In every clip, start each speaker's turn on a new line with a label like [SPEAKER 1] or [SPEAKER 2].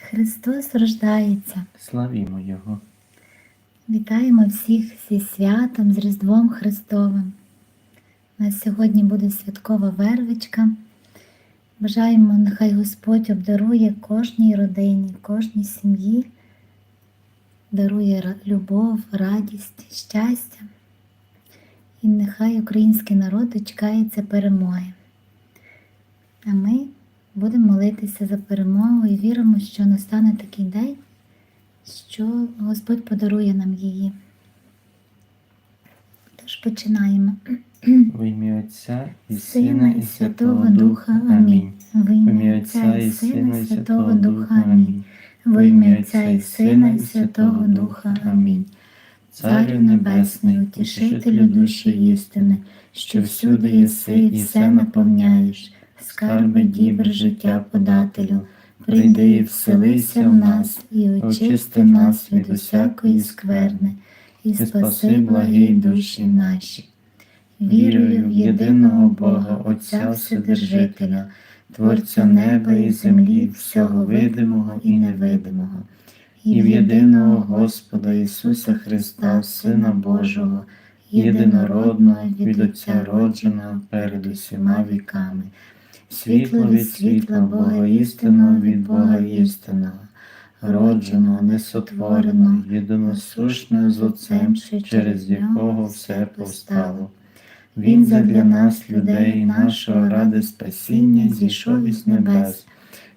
[SPEAKER 1] Христос рождається.
[SPEAKER 2] Славімо Його.
[SPEAKER 1] Вітаємо всіх зі святом, з Різдвом Христовим. У нас сьогодні буде святкова вервичка. Бажаємо, нехай Господь обдарує кожній родині, кожній сім'ї, дарує любов, радість, щастя. І нехай український народ дочекається перемоги. А ми будемо молитися за перемогу і віримо, що настане такий день, що Господь подарує нам її. Тож починаємо.
[SPEAKER 2] В ім'я Отця і
[SPEAKER 1] Сина і Святого Духа. Амінь. В
[SPEAKER 2] ім'я Отця і Сина, і Святого Духа. Амінь.
[SPEAKER 1] В ім'я Отця і Сина і Святого Духа. Амінь. Царю Небесний, утішителю душі істини, що всюди єси і все наповняєш, скарби дібр життя подателю, прийди і вселися в нас, і очисти нас від усякої скверни, і спаси благі душі наші. Вірую в єдиного Бога, Отця Вседержителя, Творця неба і землі, всього видимого і невидимого, і в єдиного Господа Ісуса Христа, Сина Божого, єдинородного від Отця родженого перед усіма віками, світло від світла Бога істинного від Бога істинного, родженого, несотвореного, єдиносушного з Отцем, через якого все повстало. Він задля нас, людей нашого, ради спасіння, зійшов із небес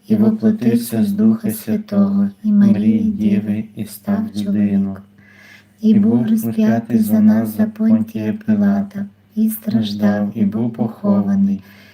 [SPEAKER 1] і воплотився з Духа Святого і Марії Діви і став людиною. І був розп'ятий за нас за Понтія Пилата, і страждав, і був похований,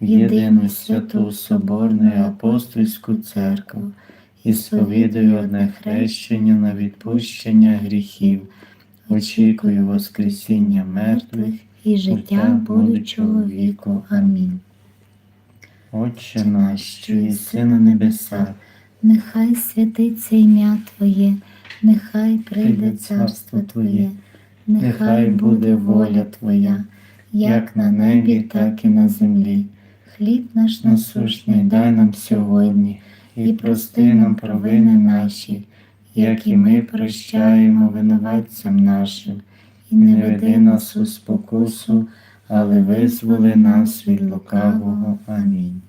[SPEAKER 1] єдину святу Соборну і апостольську церкву, і сповідую одне хрещення на відпущення гріхів, очікую Воскресіння мертвих і життя будучого віку. Амінь.
[SPEAKER 2] Отче наш, що єси на небесах,
[SPEAKER 1] Нехай святиться ім'я Твоє, нехай прийде царство Твоє, нехай буде воля Твоя, як на небі, так і на землі. Хліб наш насущний дай нам сьогодні, і прости нам провини наші, як і ми прощаємо винуватцям нашим, і не веди нас у спокусу, але визволи нас від лукавого. Амінь.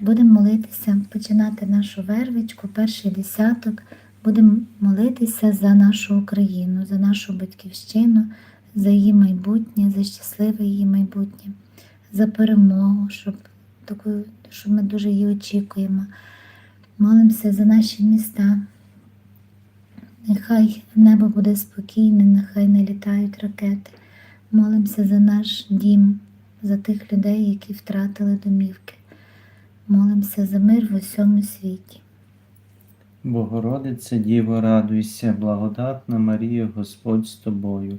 [SPEAKER 1] Будемо молитися, починати нашу вервичку, перший десяток. Будемо молитися за нашу Україну, за нашу батьківщину, за її майбутнє, за щасливе її майбутнє, за перемогу, щоб, таку, щоб ми дуже її очікуємо. Молимося за наші міста. Нехай небо буде спокійне, нехай не літають ракети. Молимося за наш дім, за тих людей, які втратили домівки. Молимося за мир в усьому світі.
[SPEAKER 2] Богородице Діво, радуйся, благодатна Марія, Господь з тобою,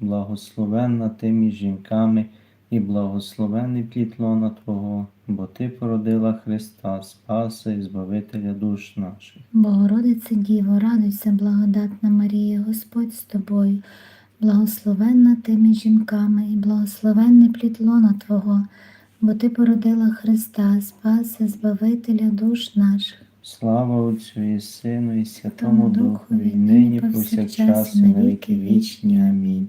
[SPEAKER 2] благословенна ти між жінками і благословенний плід лона Твого, бо Ти породила Христа, Спаса і Збавителя душ наших.
[SPEAKER 1] Богородице Діво, радуйся, благодатна Марія, Господь з тобою, благословенна ти між жінками, і благословенний плід лона Твого, бо Ти породила Христа, Спаса, Збавителя душ наших.
[SPEAKER 2] Слава Отцю і Сину і Святому
[SPEAKER 1] Тому
[SPEAKER 2] Духові, нині
[SPEAKER 1] нині
[SPEAKER 2] повсякчас і на віки вічні. Амінь.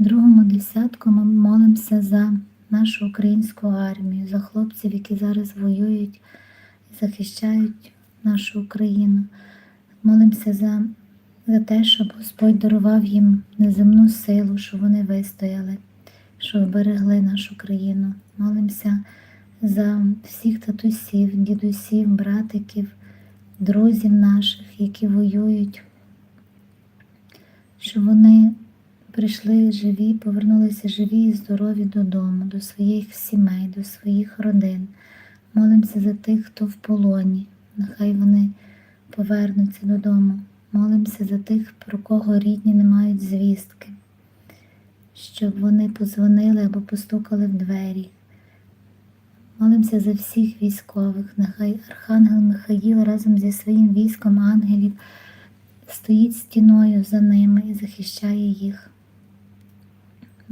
[SPEAKER 1] Другому десятку ми молимося за нашу українську армію, за хлопців, які зараз воюють і захищають нашу Україну. Молимося за, за те, щоб Господь дарував їм неземну силу, щоб вони вистояли, щоб берегли нашу країну. Молимося за всіх татусів, дідусів, братиків, друзів наших, які воюють, щоб вони прийшли живі, повернулися живі і здорові додому, до своїх сімей, до своїх родин. Молимося за тих, хто в полоні. Нехай вони повернуться додому. Молимося за тих, про кого рідні не мають звістки, щоб вони позвонили або постукали в двері. Молимося за всіх військових. Нехай Архангел Михаїл разом зі своїм військом ангелів стоїть стіною за ними і захищає їх.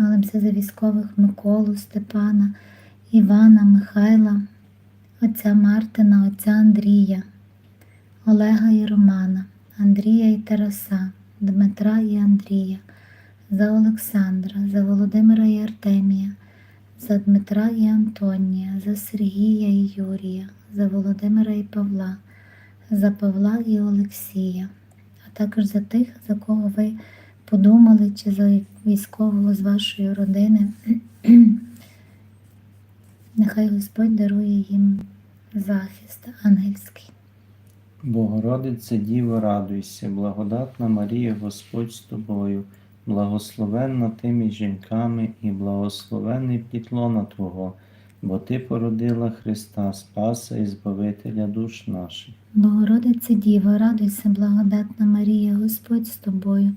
[SPEAKER 1] Молимося за військових Миколу, Степана, Івана, Михайла, отця Мартина, отця Андрія, Олега і Романа, Андрія і Тараса, Дмитра і Андрія, за Олександра, за Володимира і Артемія, за Дмитра і Антонія, за Сергія і Юрія, за Володимира і Павла, за Павла і Олексія, а також за тих, за кого ви подумали, чи за військового з вашої родини. Нехай Господь дарує їм захист ангельський.
[SPEAKER 2] Богородице Діво, радуйся, благодатна Марія, Господь з тобою, благословенна ти між жінками і благословенний плід лона Твого, бо Ти породила Христа, Спаса і Збавителя душ наших.
[SPEAKER 1] Богородице Діво, радуйся, благодатна Марія, Господь з тобою,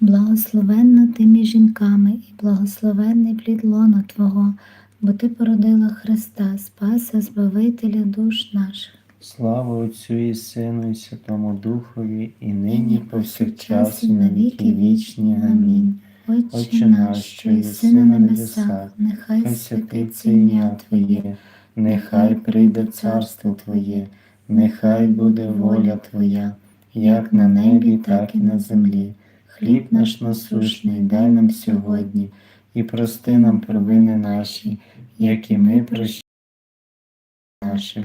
[SPEAKER 1] благословенна ти між жінками, і благословенний плід лона Твого, бо Ти породила Христа, Спаса, Збавителя душ наших.
[SPEAKER 2] Слава Отцю і Сину і Святому Духові, і нині і повсякчас,
[SPEAKER 1] і
[SPEAKER 2] на віки вічні. Амінь. Отче наш, що єси на небесах,
[SPEAKER 1] нехай
[SPEAKER 2] Хай святиться ім'я Твоє, нехай прийде царство Твоє, нехай буде воля Твоя, як на небі, так і на землі. Хліб наш насущний дай нам сьогодні, і прости нам провини наші, як і ми прощаємо нашим,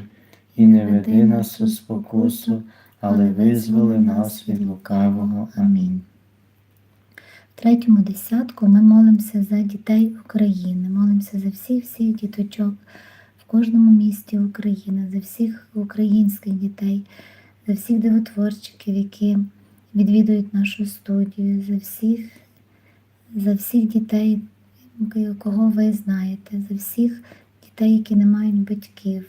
[SPEAKER 2] і не веди нас у спокусу, але визволи нас від лукавого. Амінь.
[SPEAKER 1] В третьому десятку ми молимося за дітей України, молимося за всіх всіх діточок в кожному місті України, за всіх українських дітей, за всіх дивотворчиків, які відвідують нашу студію, за всіх, за всіх дітей, кого ви знаєте, за всіх дітей, які не мають батьків,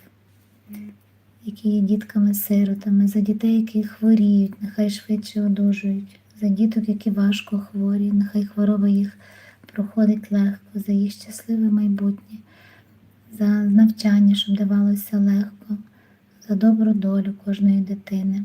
[SPEAKER 1] які є дітками-сиротами, за дітей, які хворіють, нехай швидше одужують, за діток, які важко хворі, нехай хвороба їх проходить легко, за їх щасливе майбутнє, за навчання, щоб давалося легко, за добру долю кожної дитини.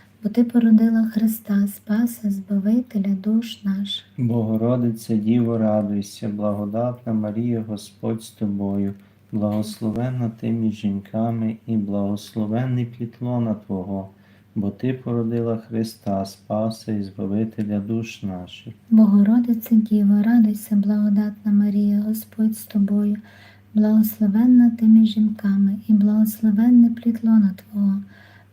[SPEAKER 1] бо Ти породила Христа, Спаса, Збавителя душ наших.
[SPEAKER 2] Богородице Діво, радуйся, благодатна Марія, Господь з тобою, благословенна ти між жінками і благословенний плід лона Твого, бо Ти породила Христа, Спаса і Збавителя душ наших.
[SPEAKER 1] Богородице Діво, радуйся, благодатна Марія, Господь з тобою, благословенна ти між жінками, і благословенний плід лона Твого,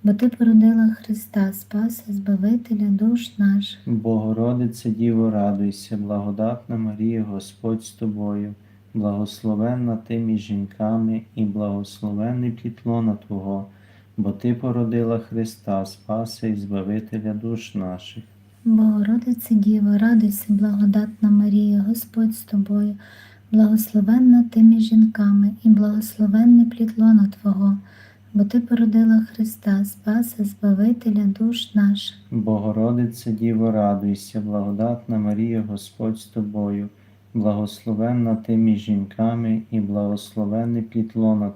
[SPEAKER 1] бо Ти породила Христа, Спаса, Збавителя душ наших.
[SPEAKER 2] Богородице Діво, радуйся, благодатна Марія, Господь з тобою, благословенна ти між жінками і благословенний плід лона Твого, бо Ти породила Христа, Спаса і Збавителя душ наших.
[SPEAKER 1] Богородице Діво, радуйся, благодатна Марія, Господь з тобою, благословенна ти між жінками, і благословенний плід лона Твого, бо Ти породила Христа, Спаса, Збавителя душ наших.
[SPEAKER 2] Богородице Діво, радуйся, благодатна Марія, Господь з тобою, благословенна ти між жінками і благословенний плід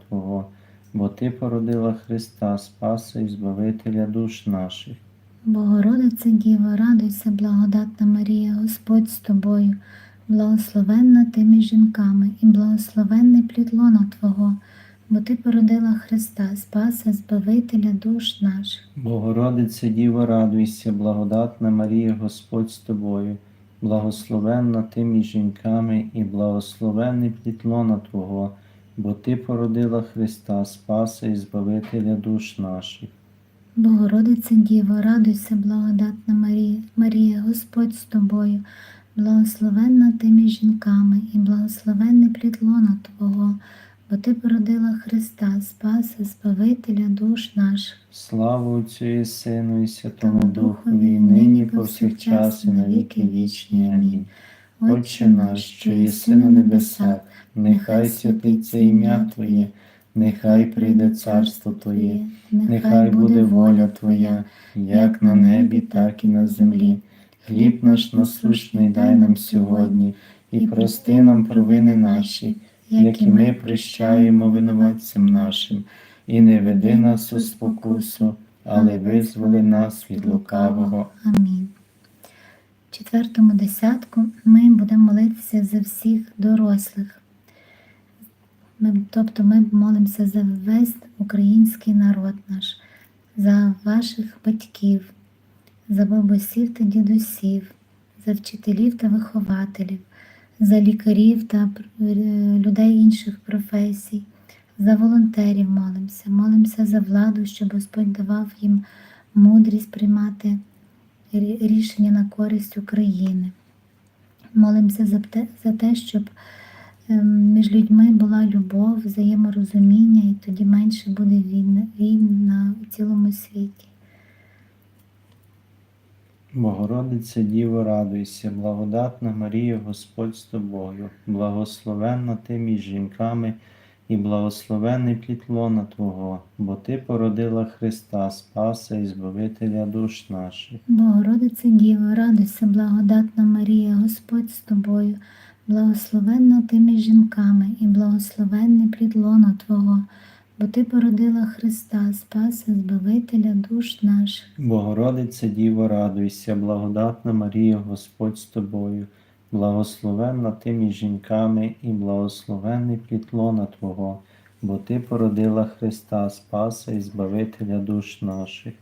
[SPEAKER 2] Твого, бо Ти породила Христа, Спаса і Збавителя душ наших.
[SPEAKER 1] Богородице Діво, радуйся, благодатна Марія, Господь з тобою, благословенна ти між жінками, і благословенний плід лона Твого, бо Ти породила Христа, Спаса, Збавителя душ наших.
[SPEAKER 2] Богородице Діво, радуйся, благодатна Марія, Господь з тобою, благословенна ти між жінками і благословенний плід лона Твого, бо Ти породила Христа, Спаса і Збавителя душ наших.
[SPEAKER 1] Богородице Діво, радуйся, благодатна Марія, Марія, Господь з тобою, благословенна ти між жінками, і благословенний плід лона Твого, бо Ти породила Христа, Спаса, Збавителя душ наших.
[SPEAKER 2] Слава Отцю і Сину і Святому Духові, і нині повсякчас, і на віки вічні. Амінь. Отче наш, що єси на небесах, нехай святиться ім'я Твоє, нехай прийде царство Твоє, нехай буде воля Твоя, як на небі, так і на землі. Хліб наш насущний дай нам сьогодні, і прости нам провини наші, як і ми прощаємо винуватцям нашим, і не веди нас у спокусу, але визволи нас від лукавого.
[SPEAKER 1] Амінь. В четвертому десятку ми будемо молитися за всіх дорослих. Ми, тобто ми молимося за весь український народ наш, за ваших батьків, за бабусів та дідусів, за вчителів та вихователів, за лікарів та е, людей інших професій, за волонтерів молимося, молимося за владу, щоб Господь давав їм мудрість приймати рішення на користь України. Молимося за те, за те, щоб ем, між людьми була любов, взаєморозуміння, і тоді менше буде війн, війн на цілому світі.
[SPEAKER 2] Богородице Діво, радуйся, благодатна Марія, Господь з тобою, благословенна ти між жінками і благословенний плід лона Твого, бо Ти породила Христа, Спаса і Збавителя душ наших.
[SPEAKER 1] Богородице Діво, радуйся, благодатна Марія, Господь з тобою, благословенна ти між жінками, і благословенний плід лона Твого, бо ти породила Христа, Спаса, Збавителя душ наших.
[SPEAKER 2] Богородице Діво, радуйся, благодатна Марія, Господь з тобою, благословенна ти між жінками і благословенний плід лона Твого, бо Ти породила Христа, Спаса і Збавителя душ наших.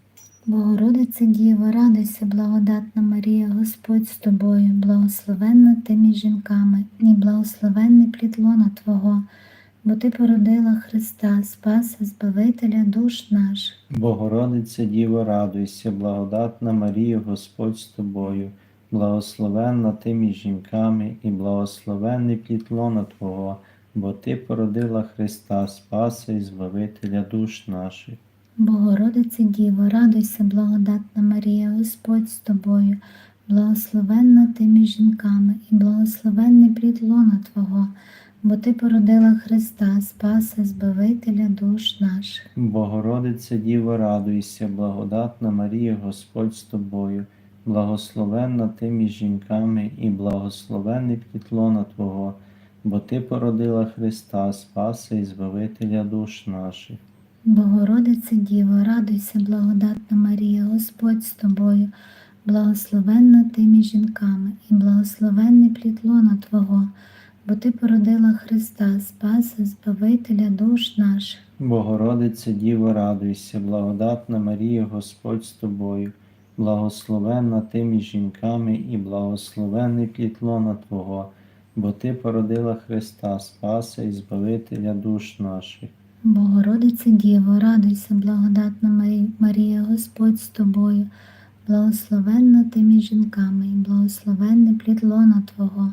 [SPEAKER 1] Богородице Діво, радуйся, благодатна Марія, Господь з тобою, благословенна ти між жінками, і благословенний плід лона Твого, бо ти породила Христа, Спаса, Збавителя душ наших.
[SPEAKER 2] Богородице Діво, радуйся, благодатна Марія, Господь з тобою, благословенна ти між жінками і благословенний плід лона Твого, бо Ти породила Христа, Спаса і Збавителя душ наших.
[SPEAKER 1] Богородице Діво, радуйся, благодатна Марія, Господь з тобою, благословенна ти між жінками, і благословенний плід лона Твого, бо ти породила Христа, Спаса, Збавителя душ наших.
[SPEAKER 2] Богородице Діво, радуйся, благодатна Марія, Господь з тобою, благословенна ти між жінками і благословенний плід лона Твого, бо Ти породила Христа, Спаса і Збавителя душ наших.
[SPEAKER 1] Богородице Діво, радуйся, благодатна Марія, Господь з тобою, благословенна ти між жінками, і благословенний плід лона Твого, бо ти породила Христа, Спаса, Збавителя душ наших.
[SPEAKER 2] Богородице Діво, радуйся, благодатна Марія, Господь з тобою, благословенна ти між жінками і благословенний плід лона Твого, бо Ти породила Христа, Спаса і Збавителя душ наших.
[SPEAKER 1] Богородице Діво, радуйся, благодатна Марія, Господь з тобою, благословенна ти між жінками, і благословенний плідлона Твого,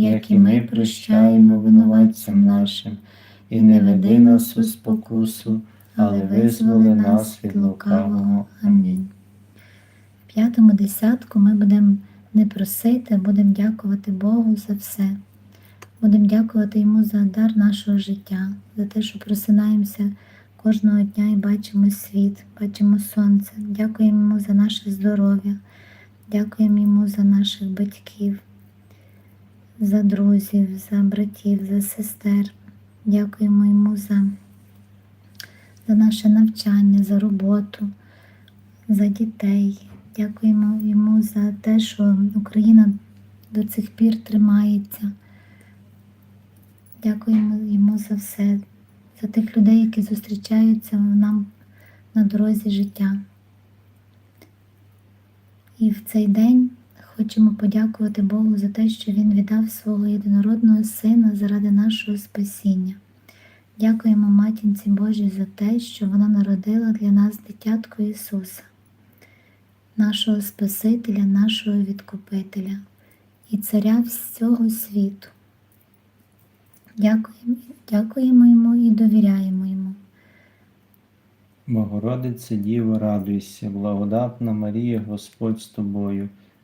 [SPEAKER 1] як і ми прощаємо винуватцям нашим, і не веди нас у спокусу, але визволи нас від лукавого. Амінь. В п'ятому десятку ми будемо не просити, а будемо дякувати Богу за все. Будемо дякувати Йому за дар нашого життя, за те, що просинаємося кожного дня і бачимо світ, бачимо сонце. Дякуємо Йому за наше здоров'я, дякуємо Йому за наших батьків, за друзів, за братів, за сестер. Дякуємо Йому за, за наше навчання, за роботу, за дітей. Дякуємо йому за те, що Україна до цих пір тримається. Дякуємо йому за все, за тих людей, які зустрічаються нам на дорозі життя. І в цей день хочемо подякувати Богу за те, що Він віддав свого єдинородного Сина заради нашого спасіння. Дякуємо Матінці Божій за те, що вона народила для нас дитятко Ісуса нашого Спасителя, нашого Відкупителя і Царя всього світу. Дякуємо, дякуємо йому і довіряємо йому.
[SPEAKER 2] Богородице Діво, радуйся, благодатна Марія, Господь з тобою,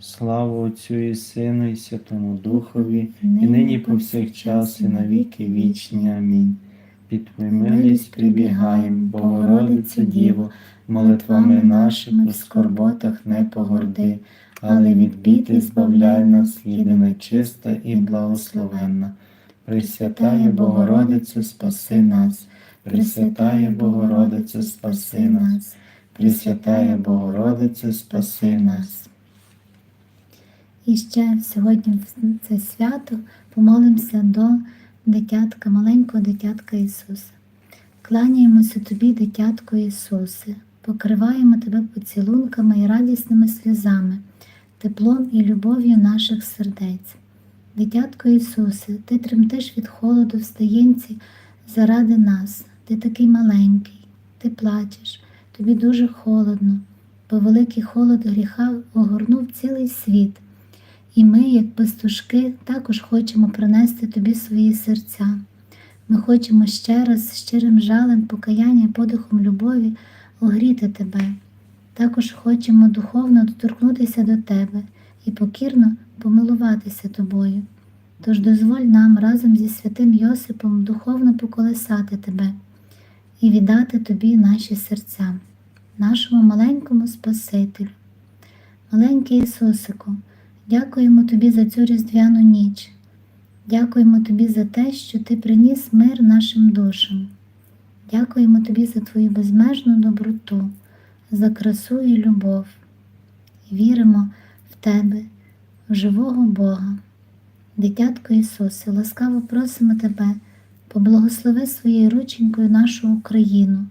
[SPEAKER 2] Слава Отцю і Сину, і Святому Духові, і нині повсякчас, і на віки вічні. Амінь. Під Твою милість прибігаєм, Богородице Діво, молитвами нашими в скорботах не погорди, але від бід і збавляй нас, єдина чиста і благословенна. Пресвятає Богородице, спаси нас, Пресвятає Богородице, спаси нас, Пресвятає Богородице, спаси нас.
[SPEAKER 1] І ще сьогодні в це свято помолимося до дитятка, маленького дитятка Ісуса. Кланяємося тобі, дитятко Ісусе, покриваємо тебе поцілунками і радісними сльозами, теплом і любов'ю наших сердець. Дитятко Ісусе, ти тремтиш від холоду в стаєнці заради нас, ти такий маленький, ти плачеш, тобі дуже холодно, бо великий холод гріха огорнув цілий світ. І ми, як пастушки, також хочемо принести тобі свої серця. Ми хочемо ще раз щирим жалем, покаяння і подихом любові огріти тебе. Також хочемо духовно доторкнутися до тебе і покірно помилуватися тобою. Тож дозволь нам разом зі святим Йосипом духовно поколесати тебе і віддати тобі наші серця, нашому маленькому Спасителю. Маленький Ісусику, дякуємо тобі за цю різдвяну ніч. Дякуємо тобі за те, що ти приніс мир нашим душам. Дякуємо тобі за твою безмежну доброту, за красу і любов. Віримо в тебе, в живого Бога. Дитятко Ісусе, ласкаво просимо тебе, поблагослови своєю рученькою нашу Україну,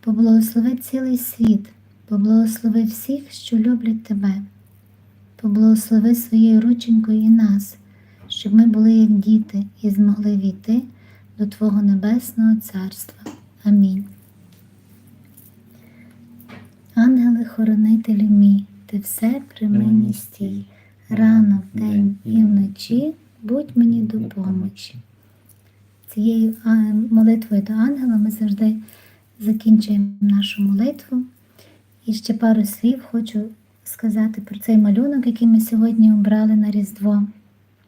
[SPEAKER 1] поблагослови цілий світ, поблагослови всіх, що люблять тебе, поблагослови своєю рученькою і нас, щоб ми були як діти і змогли війти до Твого Небесного Царства. Амінь. Ангели-хоронителі мій, ти все при мені стій, рано вдень і вночі будь мені до помочі. Цією молитвою до ангела ми завжди закінчуємо нашу молитву. І ще пару слів хочу сказати про цей малюнок, який ми сьогодні обрали на Різдво.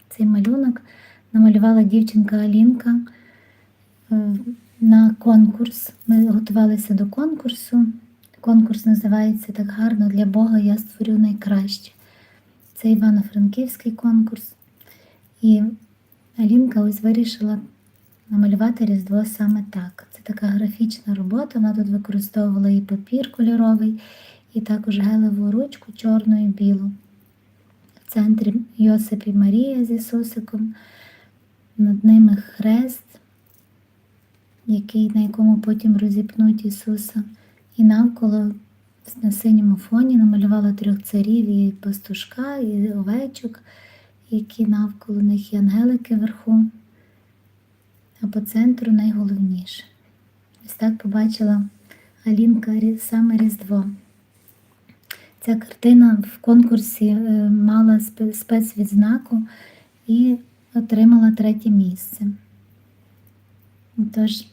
[SPEAKER 1] Цей малюнок намалювала дівчинка Алінка е, на конкурс. Ми готувалися до конкурсу. Конкурс називається так гарно для Бога я створю найкраще. Це Івано-Франківський конкурс. І Алінка ось вирішила намалювати Різдво саме так. Це така графічна робота. Вона тут використовувала і папір кольоровий, і також гелеву ручку чорну і білу. В центрі Йосип і Марія з Ісусиком, над ними хрест, який, на якому потім розіпнуть Ісуса. І навколо на синьому фоні намалювала трьох царів і пастушка, і овечок, які навколо них і ангелики вверху. А по центру найголовніше. Ось так побачила Алінка саме Різдво. Ця картина в конкурсі е, мала спецвідзнаку і отримала третє місце. Тож,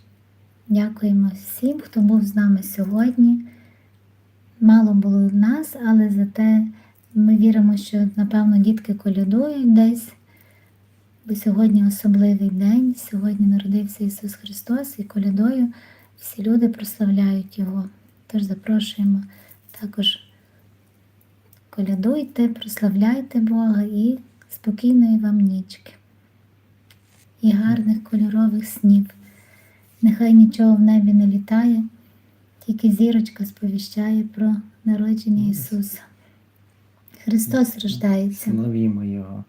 [SPEAKER 1] дякуємо всім, хто був з нами сьогодні. Мало було в нас, але зате ми віримо, що, напевно, дітки колядують десь. Бо сьогодні особливий день, сьогодні народився Ісус Христос, і колядою всі люди прославляють Його. Тож запрошуємо також колядуйте, прославляйте Бога і спокійної вам нічки. І гарних кольорових снів. Нехай нічого в небі не літає, тільки зірочка сповіщає про народження Ісуса. Христос рождається.
[SPEAKER 2] Славімо Його.